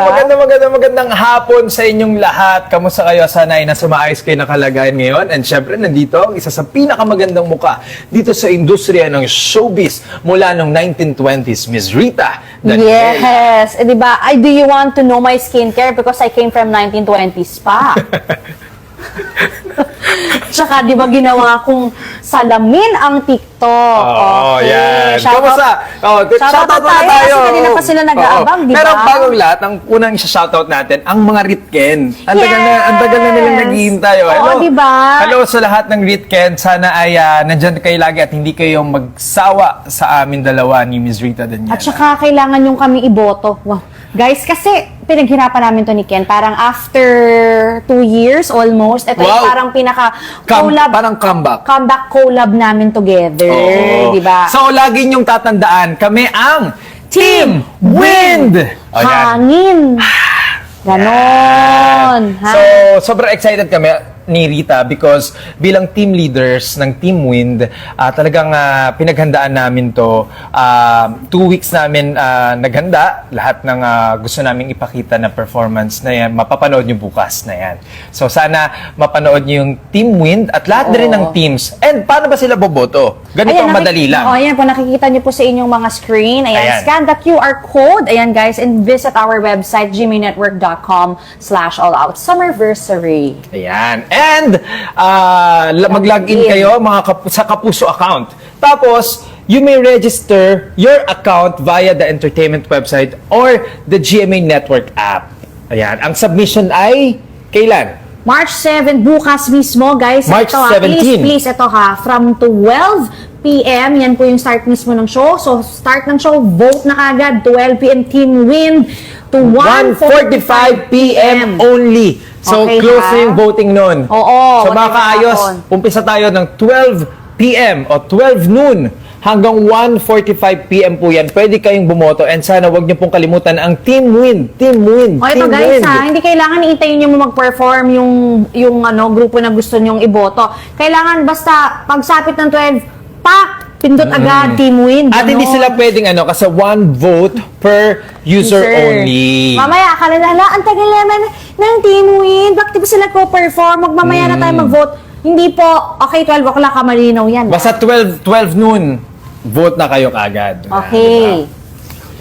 Diba? magandang, magandang, magandang hapon sa inyong lahat. Kamusta kayo? Sana ay nasa maayos kayo na kalagayan ngayon. And syempre, nandito ang isa sa pinakamagandang muka dito sa industriya ng showbiz mula noong 1920s, Miss Rita Daniel. Yes. Eh, di ba? I, do you want to know my skincare? Because I came from 1920s pa. Tsaka, di ba ginawa kong salamin ang TikTok? Oo, Okay. yan. Shoutout- Kamusta? Oh, shoutout shoutout muna tayo tayo. kasi kanina pa sila nag-aabang, di ba? Pero bagong lahat, ang unang shoutout natin, ang mga Ritken. Ang tagal na, ang tagal na nilang Yes. naghihintay. oh. Oo, di ba? Hello sa lahat ng Ritken. Sana ay ah, nandyan kayo lagi at hindi kayo magsawa sa amin dalawa ni Miss Rita Daniela. At saka, kailangan yung kami iboto. Wow. Guys, kasi pinaghirapan namin to ni Ken. Parang after two years almost, ito yung Wow. parang pinaka Come- collab, parang comeback. comeback collab namin together. Oo. Di ba? So, lagi niyong tatandaan, kami ang Team Wind! O, yan. Hangin. Ganon. Ha? So, sobrang excited kami ni Rita because bilang team leaders ng Team Wind, ah, talagang ah, pinaghandaan namin to. Ah, two weeks namin ah, naghanda. Lahat ng ah, gusto namin ipakita na performance na yan, mapapanood nyo bukas na yan. So, sana mapanood nyo yung Team Wind at lahat na rin ng Oo. teams. And paano ba sila boboto? Ganito ang nakik- madali lang. Oh, ayan po, nakikita niyo po sa inyong mga screen. Ayan, Ayan. scan the QR code. Ayan, guys, and visit our website, jimmynetwork.com slash all out summerversary. Ayan. And ah, la- mag-login Login. kayo mga kap- sa Kapuso account. Tapos, you may register your account via the entertainment website or the GMA Network app. Ayan. Ang submission ay kailan? March 7, bukas mismo, guys. March ito, ha. 17. Please, please, ito ha. From 12 p.m. Yan po yung start mismo ng show. So, start ng show, vote na kagad. 12 p.m. Team Win to 1.45 p.m. only. So, Okay, close ha? yung voting nun. Oo, So, wag mga na hapon. umpisa tayo ng 12 p.m. o 12 noon hanggang 1.45 p.m. po yan. Pwede kayong bumoto and sana wag niyo pong kalimutan ang Team Win. Team Win. O ito Team guys Win. ha, hindi kailangan iintayin nyo mag-perform yung, yung ano, grupo na gusto nyong iboto. Kailangan basta pagsapit ng 12, pak! Pindot agad, Team Win. Mm. At hindi Ganon. sila pwedeng ano, kasi one vote per user, only. Mamaya, akala na, "Hala, ang tagal naman ng Team Win. Bakit ba sila ko-perform? Magmamaya na tayo mag-vote. Hindi po. Okay, 12 o'clock ka malinaw yan. Basta 12, 12 noon, vote na kayo kagad. Okay.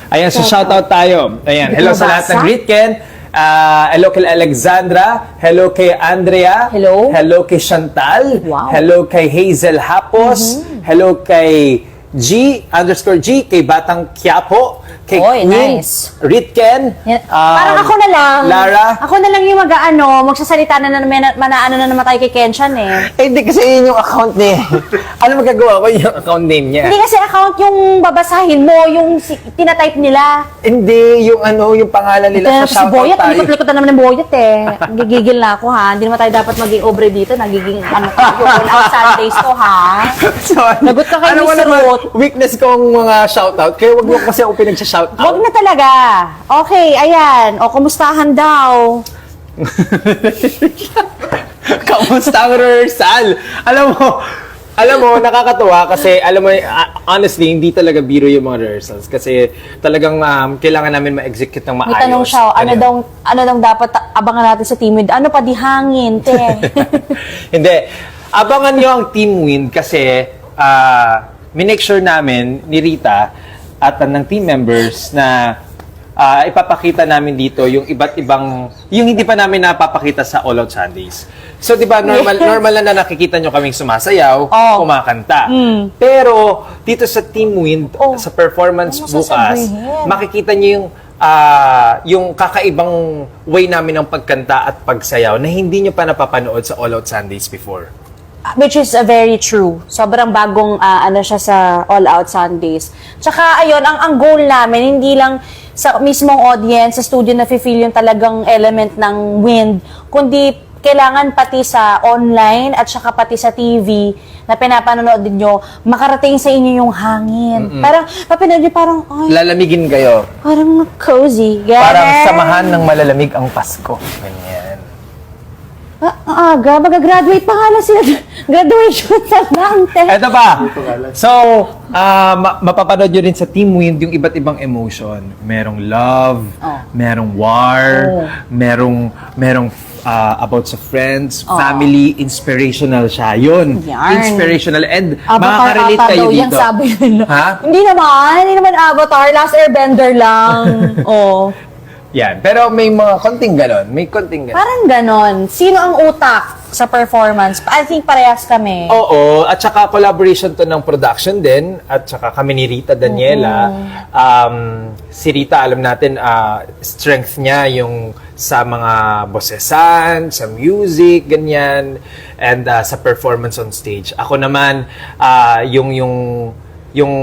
Ayan, so shoutout tayo. Ayan, hello sa lahat ng Nabasa? Gritken. Ah, hello kay Alexandra. Hello kay Andrea. Hello. Hello kay Chantal. Wow. Hello kay Hazel Hapos. Hello kay G underscore G. Kay Batang Quiapo. Kay Oy, Queen nice. Ritken. Yan. um, Parang ako na lang. Lara. Ako na lang yung mag-ano, magsasalita na naman, manaano na naman tayo kay Kenshan eh. Eh, hindi kasi yun yung account niya. ano magagawa ko yung account name niya? Hindi kasi account yung babasahin mo, yung si, tinatype nila. Hindi, yung ano, yung pangalan nila Kaya sa si shoutout Boyet, tayo. likot-likot na naman ng Boyet eh. Gigigil na ako ha. Hindi naman tayo dapat maging obre dito. Nagiging ano tayo. All Sundays to ha. Sorry. Lagot ka kay Ano Miss Ruth. Weakness kong mga shoutout. Kaya wag mo kasi ako pinagsa-shoutout. Huwag na talaga. Okay, ayan. O, kumustahan daw? Kamusta ang rehearsal? Alam mo, alam mo, nakakatuwa kasi, alam mo, ah, honestly, hindi talaga biro yung mga rehearsals. Kasi talagang um, kailangan namin ma-execute ng maayos. May tanong siya, oh, ano daw, ano daw dapat abangan natin sa team Win? Ano pa di hangin, te? Hindi. Abangan nyo ang Team Win kasi ah minake sure namin ni Rita at ng team members na ah, ipapakita namin dito yung iba't ibang, yung hindi pa namin napapakita sa All Out Sundays. So, di ba, normal, normal na na nakikita nyo kaming sumasayaw, Oh. kumakanta. Mm. Pero, dito sa Team Win, Oh. sa performance Ano bukas, makikita nyo yung ah, yung kakaibang way namin ng pagkanta at pagsayaw na hindi nyo pa napapanood sa All Out Sundays before. Which is uh, very true. Sobrang bagong ah, ano siya sa All Out Sundays. Tsaka ayun, ang, ang goal namin, hindi lang sa mismong audience, sa studio na feel yung talagang element ng wind, kundi kailangan pati sa online at saka pati sa TV na pinapanonood ninyo, makarating sa inyo yung hangin. Parang, papinood nyo parang, ay, Lalamigin kayo. parang cozy. Ganun. Parang samahan ng malalamig ang Pasko. Ganyan. Ah, ang aga, magagraduate pa nga lang sila. Graduation sa Dante. Eto pa. So, ah, ma- mapapanood nyo rin sa Team Wind yung iba't ibang emotion. Merong love, Oh. merong war, Oh. merong, merong ah, about sa friends, Oh. family, inspirational siya. Yun. Yan. Inspirational. And Avatar makaka-relate ata kayo daw dito. yan, sabi nila. Ha? Hindi naman, hindi naman Avatar. Last Airbender lang. oh. Yan. Pero may mga konting ganon. May konting ganon. Parang ganon. Sino ang utak sa performance? I think parehas kami. Oo, at saka collaboration to ng production din at saka kami ni Rita Daniela. Um, si Rita, alam natin, ah, strength niya yung sa mga bosesan, sa music, ganyan, and ah, sa performance on stage. Ako naman, ah, yung, yung, yung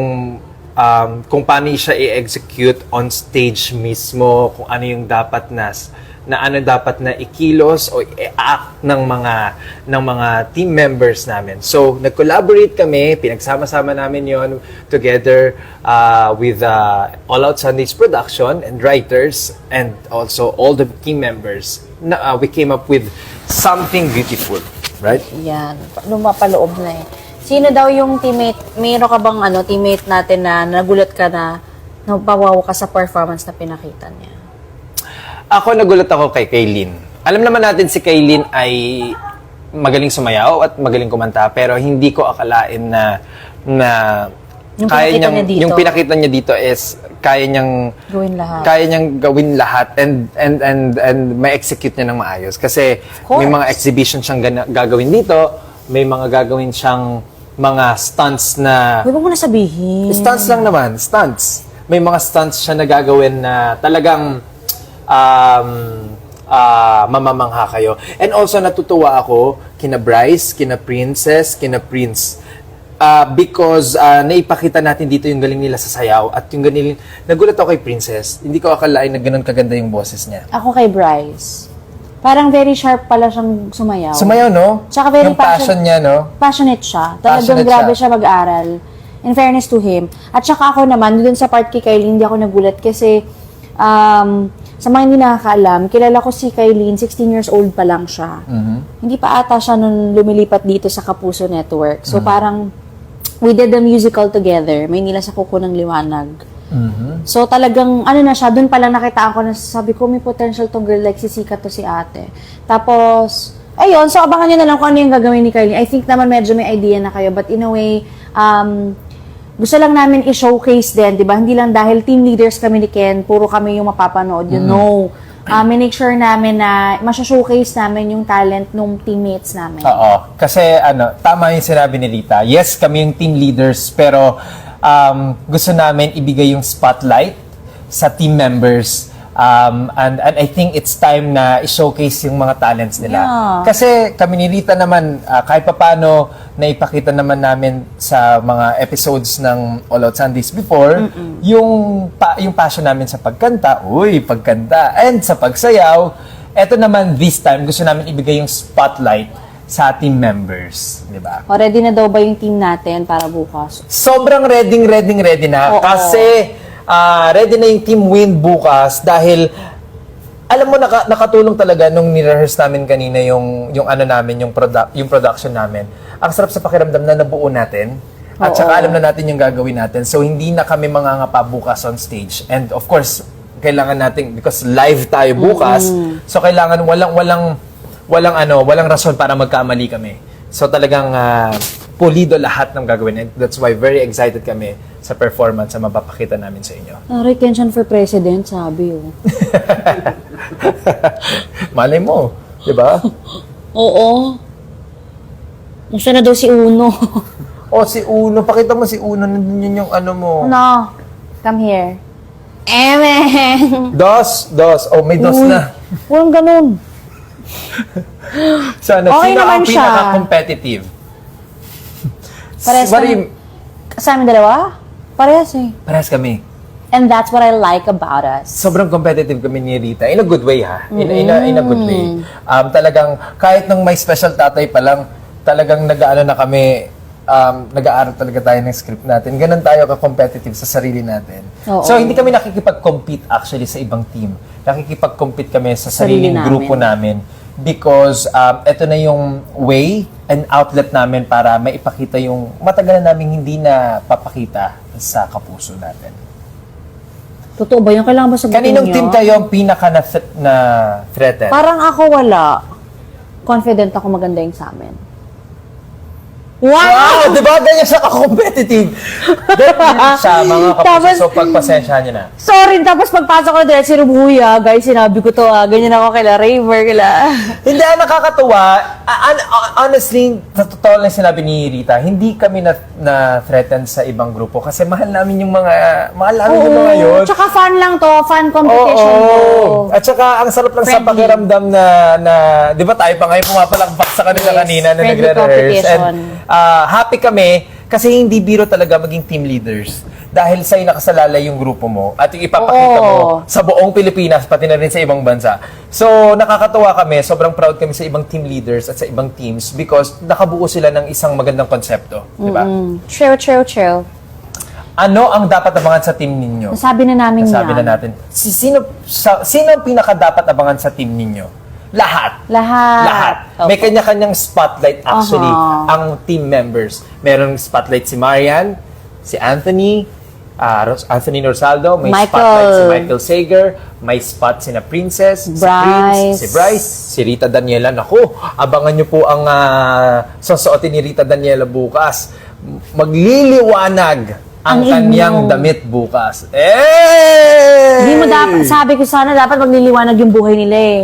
um, kung paano siya i-execute on stage mismo, kung ano yung dapat na na ano dapat na ikilos o i-act ng mga ng mga team members namin. So, nag-collaborate kami, pinagsama-sama namin 'yon together uh, with uh, All Out Sundays production and writers and also all the team members. Na, uh, we came up with something beautiful, right? Yan. Lumapaloob na eh. Sino daw yung teammate? Mayroon ka bang ano, teammate natin na nagulat ka na napawaw ka sa performance na pinakita niya? Ako nagulat ako kay Kaylin. Alam naman natin si Kaylin ay magaling sumayaw at magaling kumanta pero hindi ko akalain na na Yung kaya niyang niya dito. yung pinakita niya dito is kaya niyang Gawin lahat. kaya niyang gawin lahat and and and and may execute niya ng maayos kasi may mga exhibition siyang gana- gagawin dito, may mga gagawin siyang mga stunts na Huwag mo na sabihin. Stunts lang naman, stunts. May mga stunts siya na gagawin na talagang um, ah, mamamangha kayo. And also natutuwa ako kina Bryce, kina Princess, kina Prince. Ah, because ah, naipakita natin dito yung galing nila sa sayaw at yung galing nagulat ako kay Princess. Hindi ko akalain na ganun kaganda yung boses niya. Ako kay Bryce. Parang very sharp pala siyang sumayaw. Sumayaw, no? Tsaka very yung passion passion- niya, no? passionate siya. Talagang Passionate grabe siya. siya. mag-aral. In fairness to him. At saka ako naman, dun sa part kay Kylie, hindi ako nagulat kasi um, sa mga hindi nakakaalam, kilala ko si Kylie, 16 years old pa lang siya. Mm-hmm. Hindi pa ata siya nung lumilipat dito sa Kapuso Network. Mm-hmm. So parang, we did the musical together. May nila sa Kuko ng Liwanag. Mm-hmm. So talagang ano na siya, doon pa lang nakita ko na sabi ko may potential tong girl like sisikat to si ate. Tapos ayun, so abangan niyo na lang kung ano yung gagawin ni Kylie. I think naman medyo may idea na kayo but in a way um gusto lang namin i-showcase din, 'di ba? Hindi lang dahil team leaders kami ni Ken, puro kami yung mapapanood. You know, uh, make sure namin na masya-showcase namin yung talent ng teammates namin. Oo. Kasi ano, tama yung sinabi ni Rita. Yes, kami yung team leaders, pero um, gusto namin ibigay yung spotlight sa team members. Um, and, and I think it's time na i-showcase yung mga talents nila. Yeah. Kasi kami ni Rita naman, ah, kahit papano, naipakita naman namin sa mga episodes ng All Out Sundays before, yung, pa, yung passion namin sa pagkanta, uy, pagkanta, and sa pagsayaw, eto naman this time, gusto namin ibigay yung spotlight sa team members, di ba? O ready na daw ba yung team natin para bukas? Sobrang ready, ready, ready na. Oo. Kasi ah, ready na yung Team Win bukas dahil alam mo naka, nakatulong talaga nung ni-rehearse namin kanina yung yung ano namin, yung product yung production namin. Ang sarap sa pakiramdam na nabuo natin. At Oo. saka alam na natin yung gagawin natin. So hindi na kami mangangapa bukas on stage. And of course, kailangan natin because live tayo bukas. So kailangan walang walang walang ano, walang rason para magkamali kami. So talagang ah, pulido lahat ng gagawin. And that's why very excited kami sa performance na mapapakita namin sa inyo. Ah, retention for president, sabi oh. Malay mo, di ba? Oo. Gusto na daw si Uno. o si Uno, pakita mo si Uno, nandun yun yung ano mo. no. Come here. Emen! Dos, dos. Oh, may dos Uy, na. Walang ganun. Sana, Okay sino naman ang siya. pinaka-competitive? Parehas What do kami. you- Sa amin dalawa? Parehas eh. Parehas kami. And that's what I like about us. Sobrang competitive kami ni Rita. In a good way, ha? In, in, a, in a good way. Um, talagang, kahit nung may special tatay pa lang, talagang nag-ano na kami, um, nag-aaral talaga tayo ng script natin. Ganon tayo ka-competitive sa sarili natin. Oo. So, hindi kami nakikipag-compete actually sa ibang team. Nakikipag-compete kami sa Sarili sariling namin. grupo namin. because um, ito na yung way and outlet namin para maipakita yung matagal na namin hindi na papakita sa kapuso natin. Totoo ba yun? Kailangan ba sagutin Kaninong niyo? team kayo ang pinaka na, na threatened? Parang ako wala. Confident ako maganda yung sa amin. Wow! Wow! Di ba? Ganyan siya ka-competitive. Ganyan siya, mga kapuso. Tapos- So, pagpasensya niyo na. Sorry, tapos pagpasok ko na direct si Rubuya, guys, sinabi ko to ah, ganyan ako kila Raver, kila... Hindi, ang nakakatuwa, ah, hon- hon- honestly, sa totoo lang sinabi ni Rita, hindi kami na, na threatened sa ibang grupo kasi mahal namin yung mga, mahal namin yung mga yun. tsaka fun lang to, fun competition to. At saka, ang sarap lang sa Friendly. pakiramdam na, na di ba tayo pa ngayon pumapalakpak sa kanila Yes, kanina na friendly nagre-rehearse. competition. Ah, happy kami kasi hindi biro talaga maging team leaders. Dahil sa'yo nakasalalay yung grupo mo at yung ipapakita mo Oo. sa buong Pilipinas, pati na rin sa ibang bansa. So, nakakatuwa kami, sobrang proud kami sa ibang team leaders at sa ibang teams because nakabuo sila ng isang magandang konsepto. Di ba? Mm, chill, chill, chill. Ano ang dapat abangan sa team ninyo? Nasabi na namin Nasabi yan. na natin. Si, sino, sa, sino ang pinaka dapat abangan sa team ninyo? Lahat. Lahat. Lahat. Okay. May kanya-kanyang spotlight actually Aha. ang team members. Merong spotlight si Marian, si Anthony, ah, Ros- Anthony Norsaldo, may Michael. spotlight si Michael Sager, may spot si na Princess, si Bryce. Prince, si Bryce, si Rita Daniela. Naku, abangan nyo po ang uh, susuotin ni Rita Daniela bukas. Magliliwanag ang, Ang kanyang inyong- damit bukas. Eh! Hindi mo dapat, sabi ko sana dapat magliliwanag yung buhay nila eh.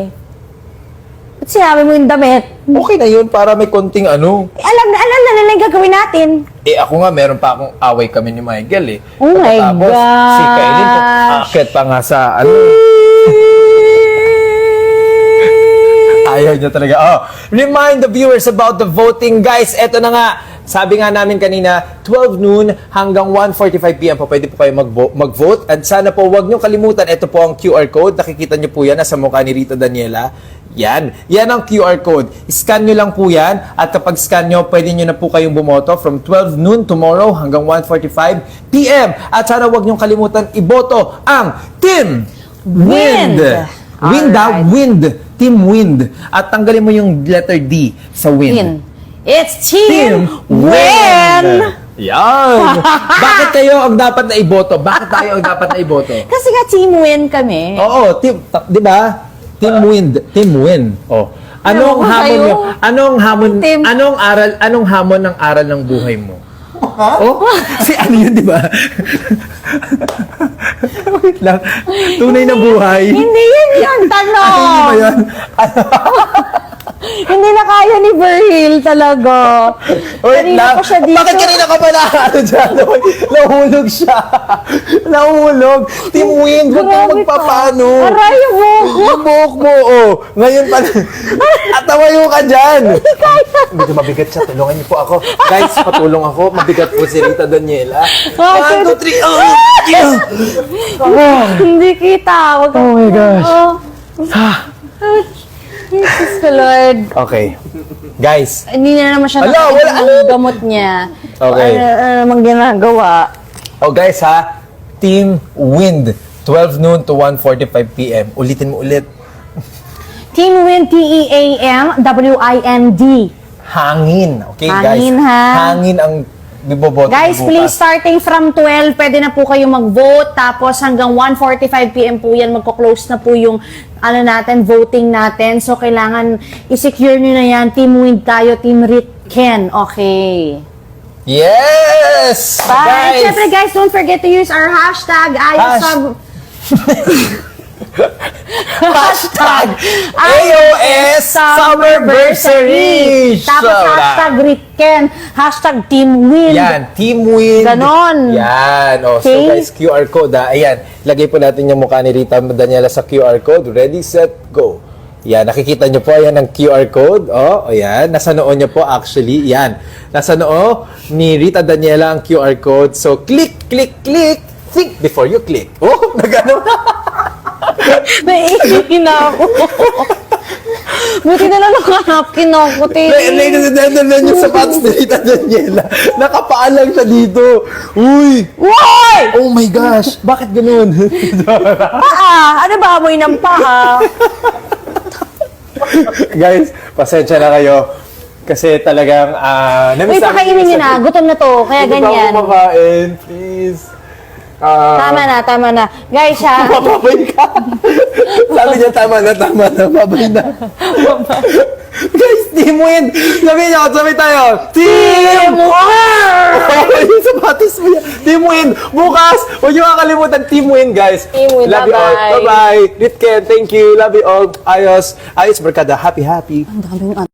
Ba't sinabi mo yung damit? Okay na yun para may konting ano. Eh, alam na, alam na nila yung gagawin natin. Eh ako nga, meron pa akong away kami ni Michael eh. Oh my Pagkatapos, Si Kailin, gosh. akit pa nga sa ano. Ayaw niya talaga. Oh, remind the viewers about the voting. Guys, eto na nga. Sabi nga namin kanina, 12 noon hanggang 1.45 p.m. po pwede po kayo mag-vo- mag-vote. At sana po huwag niyong kalimutan, ito po ang QR code. Nakikita niyo po yan, nasa mukha ni Rita Daniela. Yan. Yan ang QR code. Scan nyo lang po yan. At kapag scan nyo, pwede nyo na po kayong bumoto from 12 noon tomorrow hanggang 1.45 p.m. At sana huwag niyong kalimutan iboto ang Team Wind. Wind. Wind, ah, Alright. wind. Team Wind. At tanggalin mo yung letter D sa wind. Win. It's Team, Win! Win! Yan! Bakit kayo ang dapat na iboto? Bakit tayo ang dapat na iboto? Kasi nga Team Win kami. Oo, team, 'di ba? Team Wind, Team Win. Oh. Anong Ewan ko hamon sa'yo. mo? Anong hamon Team- anong aral anong hamon ng aral ng buhay mo? Oh, si ano yun, di ba? Wait lang. Tunay na buhay. Hindi yun yung tanong. Ano ba yun? Hindi na kaya ni Verhil talaga. Wait Kanina lang. pa siya dito. Bakit kanina ka pa na ano dyan? Nahulog siya. Nahulog. Team Wind, huwag kang Grabe ka. magpapano. Aray mo. Yung buhok mo, oh. Ngayon pa. At tawayo ka dyan. Medyo mabigat siya. Tulungan niyo po ako. Guys, patulong ako. Mabigat po si Rita Daniela. One, two, three. Oh, yeah. Hindi kita. Wag Oh my gosh. Oh. Jesus the Lord. Okay. Guys, Hindi na naman siya Ala, nakainom wala, ng ano? gamot niya. Okay. Ano, ano namang ginagawa? oh guys ha, Team Wind, 12 noon to 1.45 p.m. Ulitin mo ulit. Team Win, T-E-A-M-W-I-N-D. Hangin. Okay Hangin, guys? ha? Hangin ang biboboto Guys, bukas. please, starting from 12, pwede na po kayo mag-vote. Tapos hanggang 1.45pm po yan, magko-close na po yung ano natin, voting natin. So, kailangan i-secure nyo na yan. Team Win tayo, Team Rit Ken. Okay. Yes! Bye! Guys! Siyempre, guys, don't forget to use our hashtag ayos Hash- sa... Hashtag AOS Summerversary! Tapos So, hashtag Ritken, hashtag Team Win. Yan, Team Win. Ganon. Yan. Oh, So Okay. guys, QR code ha. Ayan, lagay po natin yung mukha ni Rita Daniela sa QR code. Ready, set, go. Yan, nakikita nyo po, ayan ang QR code. Oh, ayan. Nasa noo nyo po actually. Yan. Nasa noo ni Rita Daniela ang QR code. So, click, click, click. Think before you click. Oh, nagano Naiinig na ako. Buti na lang nakahanapkin ako, and gentlemen, yung sapatos ni Daniela. Nakapaalang siya dito. Uy! Why? Oh my gosh! Bakit ganun? Paa! Ano ba amoy ng paa? Guys, pasensya na kayo. Kasi talagang, ah, Uy, namiss namin pakainin niyo na. Gutom na to. Kaya Hindi ba ako ganyan. kumakain? Please. Ah, Tama na, tama na. Guys, ha? Babay ka. Sabi niya, tama na, tama na, babay na. Guys, team win! Sabi niya, sabay tayo. Team win! yung sapatos mo yan. Team win! Bukas, huwag niyo kakalimutan, team win, guys. Team win, Love you all. bye-bye. Bye-bye. Ritken, thank you. Love you all. Ayos. Ayos, barkada. Happy, happy. Ang daming